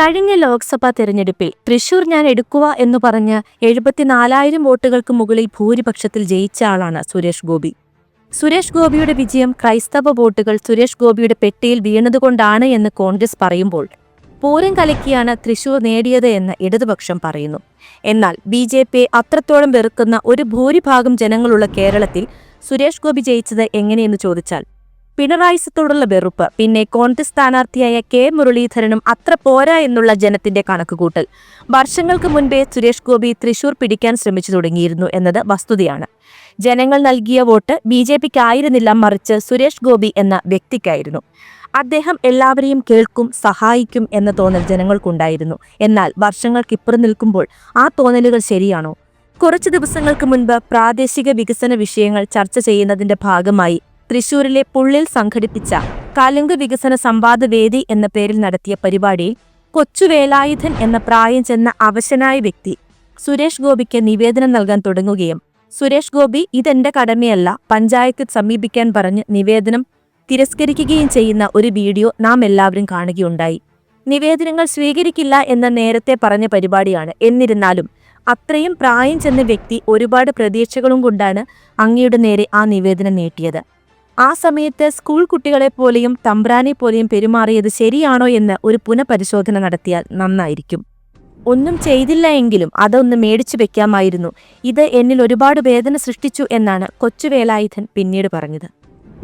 കഴിഞ്ഞ ലോക്സഭാ തെരഞ്ഞെടുപ്പിൽ തൃശൂർ ഞാൻ എടുക്കുക എന്ന് പറഞ്ഞ് എഴുപത്തിനാലായിരം വോട്ടുകൾക്ക് മുകളിൽ ഭൂരിപക്ഷത്തിൽ ജയിച്ച ആളാണ് സുരേഷ് ഗോപി. സുരേഷ് ഗോപിയുടെ വിജയം ക്രൈസ്തവ വോട്ടുകൾ സുരേഷ് ഗോപിയുടെ പെട്ടിയിൽ വീണതുകൊണ്ടാണ് എന്ന് കോൺഗ്രസ് പറയുമ്പോൾ പൂരം കലക്കിയാണ് തൃശൂർ നേടിയത് എന്ന് ഇടതുപക്ഷം പറയുന്നു. എന്നാൽ ബി ജെ പിയെ അത്രത്തോളം വെറുക്കുന്ന ഒരു ഭൂരിഭാഗം ജനങ്ങളുള്ള കേരളത്തിൽ സുരേഷ് ഗോപി ജയിച്ചത് എങ്ങനെയെന്ന് ചോദിച്ചാൽ പിണറായിസത്തോടുള്ള വെറുപ്പ് പിന്നെ കോൺഗ്രസ് സ്ഥാനാർത്ഥിയായ കെ. മുരളീധരനും അത്ര പോരാ എന്നുള്ള ജനത്തിന്റെ കണക്കുകൂട്ടൽ. വർഷങ്ങൾക്ക് മുൻപേ സുരേഷ് ഗോപി തൃശൂർ പിടിക്കാൻ ശ്രമിച്ചു തുടങ്ങിയിരുന്നു എന്നത് വസ്തുതയാണ്. ജനങ്ങൾ നൽകിയ വോട്ട് ബി ജെ പിക്കായിരുന്നില്ല മറിച്ച് സുരേഷ് ഗോപി എന്ന വ്യക്തിക്കായിരുന്നു. അദ്ദേഹം എല്ലാവരെയും കേൾക്കും സഹായിക്കും എന്ന തോന്നൽ ജനങ്ങൾക്കുണ്ടായിരുന്നു. എന്നാൽ വർഷങ്ങൾക്കിപ്പുറം നിൽക്കുമ്പോൾ ആ തോന്നലുകൾ ശരിയാണോ? കുറച്ചു ദിവസങ്ങൾക്ക് മുൻപ് പ്രാദേശിക വികസന വിഷയങ്ങൾ ചർച്ച ചെയ്യുന്നതിന്റെ ഭാഗമായി തൃശൂരിലെ പുള്ളിൽ സംഘടിപ്പിച്ച കലുങ്ക് വികസന സംവാദ വേദി എന്ന പേരിൽ നടത്തിയ പരിപാടിയിൽ കൊച്ചുവേലായുധൻ എന്ന പ്രായം ചെന്ന അവശനായ വ്യക്തി സുരേഷ് ഗോപിക്ക് നിവേദനം നൽകാൻ തുടങ്ങുകയും സുരേഷ് ഗോപി ഇതെന്റെ കടമയല്ല പഞ്ചായത്ത് സമീപിക്കാൻ പറഞ്ഞ് നിവേദനം തിരസ്കരിക്കുകയും ചെയ്യുന്ന ഒരു വീഡിയോ നാം എല്ലാവരും കാണുകയുണ്ടായി. നിവേദനങ്ങൾ സ്വീകരിക്കില്ല എന്ന നേരത്തെ പറഞ്ഞ പരിപാടിയാണ്. എന്നിരുന്നാലും അത്രയും പ്രായം ചെന്ന വ്യക്തി ഒരുപാട് പ്രതീക്ഷകളും കൊണ്ടാണ് അങ്ങയുടെ നേരെ ആ നിവേദനം നീട്ടിയത്. ആ സമയത്ത് സ്കൂൾ കുട്ടികളെ പോലെയും തമ്പ്രാനെ പോലെയും പെരുമാറിയത് ശരിയാണോ എന്ന് ഒരു പുനഃപരിശോധന നടത്തിയാൽ നന്നായിരിക്കും. ഒന്നും ചെയ്തില്ല എങ്കിലും അതൊന്ന് മേടിച്ചു വെക്കാമായിരുന്നു. ഇത് എന്നിൽ ഒരുപാട് വേദന സൃഷ്ടിച്ചു എന്നാണ് കൊച്ചുവേലായുധൻ പിന്നീട് പറഞ്ഞത്.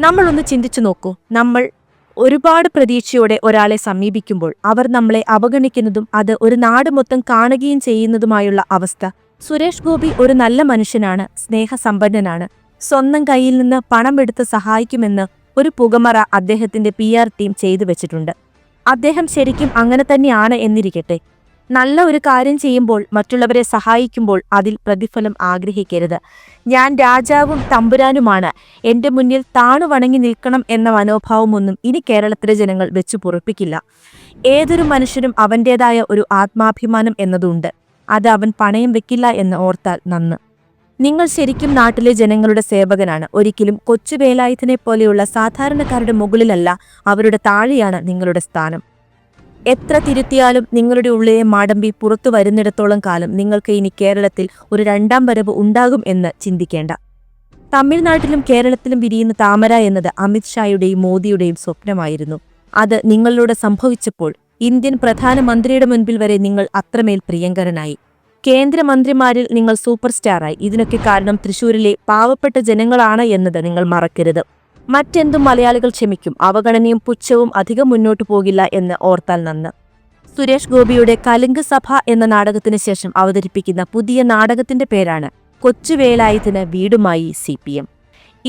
നമ്മളൊന്ന് ചിന്തിച്ചു നോക്കൂ. നമ്മൾ ഒരുപാട് പ്രതീക്ഷയോടെ ഒരാളെ സമീപിക്കുമ്പോൾ അവർ നമ്മളെ അവഗണിക്കുന്നതും അത് ഒരു നാട് മൊത്തം കാണുകയും ചെയ്യുന്നതുമായുള്ള അവസ്ഥ. സുരേഷ് ഗോപി ഒരു നല്ല മനുഷ്യനാണ് സ്നേഹസമ്പന്നനാണ്. സ്വന്തം കയ്യിൽ നിന്ന് പണം എടുത്ത് സഹായിക്കുമെന്ന് ഒരു പുകമറ അദ്ദേഹത്തിന്റെ പി ആർ ടീം ചെയ്തു വെച്ചിട്ടുണ്ട്. അദ്ദേഹം ശരിക്കും അങ്ങനെ തന്നെയാണ് എന്നിരിക്കട്ടെ. നല്ല ഒരു കാര്യം ചെയ്യുമ്പോൾ മറ്റുള്ളവരെ സഹായിക്കുമ്പോൾ അതിൽ പ്രതിഫലം ആഗ്രഹിക്കരുത്. ഞാൻ രാജാവും തമ്പുരാനുമാണ്. എന്റെ മുന്നിൽ താണു വണങ്ങി നിൽക്കണം എന്ന മനോഭാവമൊന്നും ഇനി കേരളത്തിലെ ജനങ്ങൾ വെച്ചു പൊറുപ്പിക്കില്ല. ഏതൊരു മനുഷ്യനും അവന്റേതായ ഒരു ആത്മാഭിമാനം എന്നതുണ്ട്. അത് അവൻ പണയം വെക്കില്ല എന്ന് ഓർത്താൽ നന്ന്. നിങ്ങൾ ശരിക്കും നാട്ടിലെ ജനങ്ങളുടെ സേവകനാണ്. ഒരിക്കലും കൊച്ചുവേലായുധനെ പോലെയുള്ള സാധാരണക്കാരുടെ മുകളിലല്ല അവരുടെ താഴെയാണ് നിങ്ങളുടെ സ്ഥാനം. എത്ര തിരുത്തിയാലും നിങ്ങളുടെ ഉള്ളിലെ മാടമ്പി പുറത്തു വരുന്നിടത്തോളം കാലം നിങ്ങൾക്ക് ഇനി കേരളത്തിൽ ഒരു രണ്ടാം വരവ് ഉണ്ടാകും എന്ന് ചിന്തിക്കേണ്ട. തമിഴ്നാട്ടിലും കേരളത്തിലും വിരിയുന്ന താമര എന്നത് അമിത്ഷായുടെയും മോദിയുടെയും സ്വപ്നമായിരുന്നു. അത് നിങ്ങളിലൂടെ സംഭവിച്ചപ്പോൾ ഇന്ത്യൻ പ്രധാനമന്ത്രിയുടെ മുൻപിൽ വരെ നിങ്ങൾ അത്രമേൽ പ്രിയങ്കരനായി. കേന്ദ്രമന്ത്രിമാരിൽ നിങ്ങൾ സൂപ്പർ സ്റ്റാറായി ഇതിനൊക്കെ കാരണം തൃശൂരിലെ പാവപ്പെട്ട ജനങ്ങളാണ് എന്നത് നിങ്ങൾ മറക്കരുത്. മറ്റെന്തും മലയാളികൾ ക്ഷമിക്കും. അവഗണനയും പുച്ഛവും അധികം മുന്നോട്ടു പോകില്ല എന്ന് ഓർത്താൽ നന്ന്. സുരേഷ് ഗോപിയുടെ കലുങ്ക് സഭ എന്ന നാടകത്തിന് ശേഷം അവതരിപ്പിക്കുന്ന പുതിയ നാടകത്തിന്റെ പേരാണ് കൊച്ചുവേലായത്തിന് വീടുമായി സി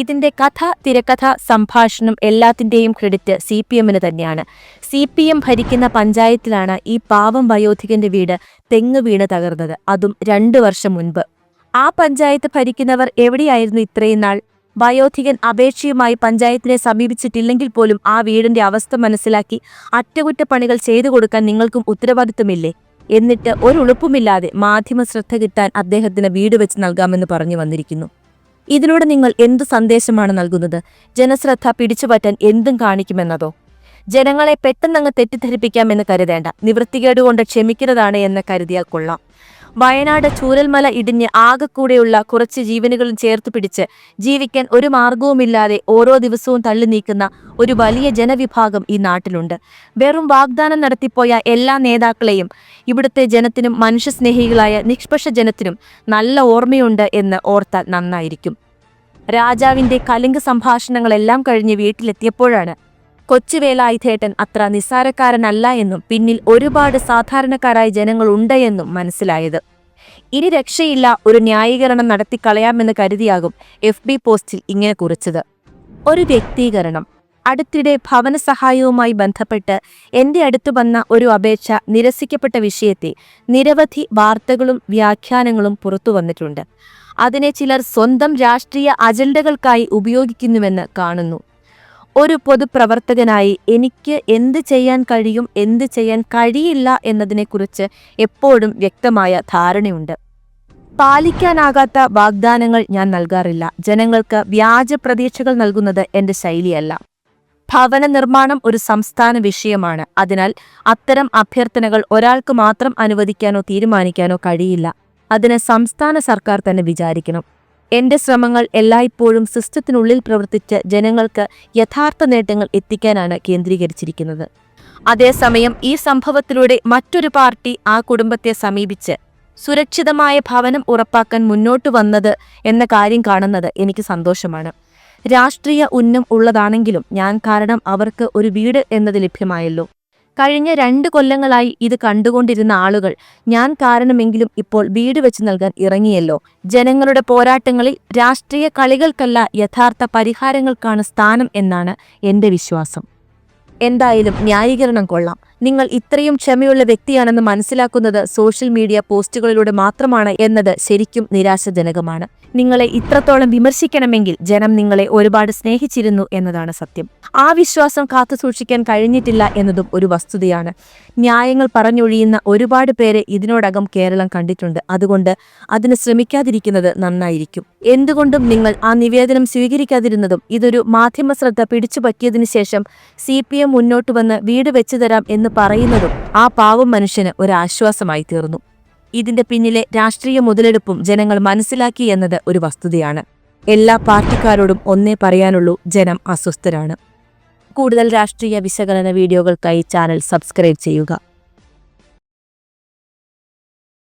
ഇതിന്റെ കഥ തിരക്കഥ സംഭാഷണം എല്ലാത്തിന്റെയും ക്രെഡിറ്റ് സി പി എമ്മിന് തന്നെയാണ്. സി പി എം ഭരിക്കുന്ന പഞ്ചായത്തിലാണ് ഈ പാവം വയോധികന്റെ വീട് തെങ്ങ് വീണ് തകർന്നത്. അതും രണ്ടു വർഷം മുൻപ്. ആ പഞ്ചായത്ത് ഭരിക്കുന്നവർ എവിടെയായിരുന്നു ഇത്രയും നാൾ? വയോധികൻ അപേക്ഷയുമായി പഞ്ചായത്തിനെ സമീപിച്ചിട്ടില്ലെങ്കിൽ പോലും ആ വീടിന്റെ അവസ്ഥ മനസ്സിലാക്കി അറ്റകുറ്റപ്പണികൾ ചെയ്തു കൊടുക്കാൻ നിങ്ങൾക്കും ഉത്തരവാദിത്വമില്ലേ? എന്നിട്ട് ഒരു ഉളുപ്പുമില്ലാതെ മാധ്യമ ശ്രദ്ധ കിട്ടാൻ അദ്ദേഹത്തിന് വീട് വെച്ച് നൽകാമെന്ന് പറഞ്ഞു വന്നിരിക്കുന്നു. ഇതിലൂടെ നിങ്ങൾ എന്തു സന്ദേശമാണ് നൽകുന്നത്? ജനശ്രദ്ധ പിടിച്ചുപറ്റാൻ എന്തും കാണിക്കുമെന്നതോ? ജനങ്ങളെ പെട്ടെന്നങ്ങ് തെറ്റിദ്ധരിപ്പിക്കാമെന്ന് കരുതേണ്ട. നിവൃത്തികേടുകൊണ്ട് ക്ഷമിക്കുന്നതാണ് എന്ന് കരുതിയാൽ കൊള്ളാം. വയനാട് ചൂരൽമല ഇടിഞ്ഞ് ആകെക്കൂടെയുള്ള കുറച്ച് ജീവനുകളും ചേർത്ത് പിടിച്ച് ജീവിക്കാൻ ഒരു മാർഗവുമില്ലാതെ ഓരോ ദിവസവും തള്ളി നീക്കുന്ന ഒരു വലിയ ജനവിഭാഗം ഈ നാട്ടിലുണ്ട്. വെറും വാഗ്ദാനം നടത്തിപ്പോയ എല്ലാ നേതാക്കളെയും ഇവിടുത്തെ ജനത്തിനും മനുഷ്യസ്നേഹികളായ നിഷ്പക്ഷ ജനത്തിനും നല്ല ഓർമ്മയുണ്ട് എന്ന് ഓർത്താൽ നന്നായിരിക്കും. രാജാവിന്റെ കലിംഗ സംഭാഷണങ്ങളെല്ലാം കഴിഞ്ഞ് വീട്ടിലെത്തിയപ്പോഴാണ് കൊച്ചുവേലായുധേട്ടൻ അത്ര നിസ്സാരക്കാരനല്ല എന്നും പിന്നിൽ ഒരുപാട് സാധാരണക്കാരായ ജനങ്ങളുണ്ട് എന്നും മനസ്സിലായത്. ഇനി രക്ഷയില്ല ഒരു ന്യായീകരണം നടത്തിക്കളയാമെന്ന് കരുതിയാകും എഫ് ബി പോസ്റ്റിൽ ഇങ്ങനെ കുറിച്ചത്. ഒരു വ്യക്തീകരണം. അടുത്തിടെ ഭവന സഹായവുമായി ബന്ധപ്പെട്ട് എന്റെ അടുത്തു വന്ന ഒരു അപേക്ഷ നിരസിക്കപ്പെട്ട വിഷയത്തെ നിരവധി വാർത്തകളും വ്യാഖ്യാനങ്ങളും പുറത്തു വന്നിട്ടുണ്ട്. അതിനെ ചിലർ സ്വന്തം രാഷ്ട്രീയ അജണ്ടകൾക്കായി ഉപയോഗിക്കുന്നുവെന്ന് കാണുന്നു. ഒരു പൊതുപ്രവർത്തകനായി എനിക്ക് എന്ത് ചെയ്യാൻ കഴിയും എന്ത് ചെയ്യാൻ കഴിയില്ല എന്നതിനെക്കുറിച്ച് എപ്പോഴും വ്യക്തമായ ധാരണയുണ്ട്. പാലിക്കാനാകാത്ത വാഗ്ദാനങ്ങൾ ഞാൻ നൽകാറില്ല. ജനങ്ങൾക്ക് വ്യാജ പ്രതീക്ഷകൾ നൽകുന്നത് എന്റെ ശൈലിയല്ല. ഭവന നിർമ്മാണം ഒരു സംസ്ഥാന വിഷയമാണ്. അതിനാൽ അത്തരം അഭ്യർത്ഥനകൾ ഒരാൾക്ക് മാത്രം അനുവദിക്കാനോ തീരുമാനിക്കാനോ കഴിയില്ല. അതിന് സംസ്ഥാന സർക്കാർ തന്നെ വിചാരിക്കണം. എന്റെ ശ്രമങ്ങൾ എല്ലായ്പ്പോഴും സിസ്റ്റത്തിനുള്ളിൽ പ്രവർത്തിച്ച് ജനങ്ങൾക്ക് യഥാർത്ഥ നേട്ടങ്ങൾ എത്തിക്കാനാണ് കേന്ദ്രീകരിച്ചിരിക്കുന്നത്. അതേസമയം ഈ സംഭവത്തിലൂടെ മറ്റൊരു പാർട്ടി ആ കുടുംബത്തെ സമീപിച്ച് സുരക്ഷിതമായ ഭവനം ഉറപ്പാക്കാൻ മുന്നോട്ട് വന്നത് എന്ന കാര്യം കാണുന്നത് എനിക്ക് സന്തോഷമാണ്. രാഷ്ട്രീയ ഉന്നം ഉള്ളതാണെങ്കിലും ഞാൻ കാരണം അവർക്ക് ഒരു വീട് എന്നത് ലഭ്യമായല്ലോ. കഴിഞ്ഞ രണ്ട് കൊല്ലങ്ങളായി ഇത് കണ്ടുകൊണ്ടിരുന്ന ആളുകൾ ഞാൻ കാരണമെങ്കിലും ഇപ്പോൾ വീട് വെച്ച് നൽകാൻ ഇറങ്ങിയല്ലോ. ജനങ്ങളുടെ പോരാട്ടങ്ങളിൽ രാഷ്ട്രീയ കളികൾക്കല്ല യഥാർത്ഥ പരിഹാരങ്ങൾക്കാണ് സ്ഥാനം എന്നാണ് എന്റെ വിശ്വാസം. എന്തായാലും ന്യായീകരണം കൊള്ളാം. നിങ്ങൾ ഇത്രയും ക്ഷമയുള്ള വ്യക്തിയാണെന്ന് മനസ്സിലാക്കുന്നത് സോഷ്യൽ മീഡിയ പോസ്റ്റുകളിലൂടെ മാത്രമാണ് എന്നത് ശരിക്കും നിരാശാജനകമാണ്. നിങ്ങളെ ഇത്രത്തോളം വിമർശിക്കണമെങ്കിൽ ജനം നിങ്ങളെ ഒരുപാട് സ്നേഹിച്ചിരുന്നു എന്നതാണ് സത്യം. ആ വിശ്വാസം കാത്തുസൂക്ഷിക്കാൻ കഴിഞ്ഞിട്ടില്ല എന്നതും ഒരു വസ്തുതയാണ്. ന്യായങ്ങൾ പറഞ്ഞൊഴിയുന്ന ഒരുപാട് പേരെ ഇതിനോടകം കേരളം കണ്ടിട്ടുണ്ട്. അതുകൊണ്ട് അതിന് ശ്രമിക്കാതിരിക്കുന്നത് നന്നായിരിക്കും. എന്തുകൊണ്ടും നിങ്ങൾ ആ നിവേദനം സ്വീകരിക്കാതിരുന്നതും ഇതൊരു മാധ്യമ ശ്രദ്ധ പിടിച്ചുപറ്റിയതിനു ശേഷം സി പി എം മുന്നോട്ട് വന്ന് വീട് വെച്ചു തരാം എന്ന് പറയുന്നതും ആ പാവം മനുഷ്യന് ഒരു ആശ്വാസമായി തീർന്നു ഇതിന്റെ പിന്നിലെ രാഷ്ട്രീയ മുതലെടുപ്പും ജനങ്ങൾ മനസ്സിലാക്കി എന്നത് ഒരു വസ്തുതയാണ്. എല്ലാ പാർട്ടിക്കാരോടും ഒന്നേ പറയാനുള്ളൂ ജനം അസ്വസ്ഥരാണ്. കൂടുതൽ രാഷ്ട്രീയ വിശകലന വീഡിയോകൾക്കായി ചാനൽ സബ്സ്ക്രൈബ് ചെയ്യുക.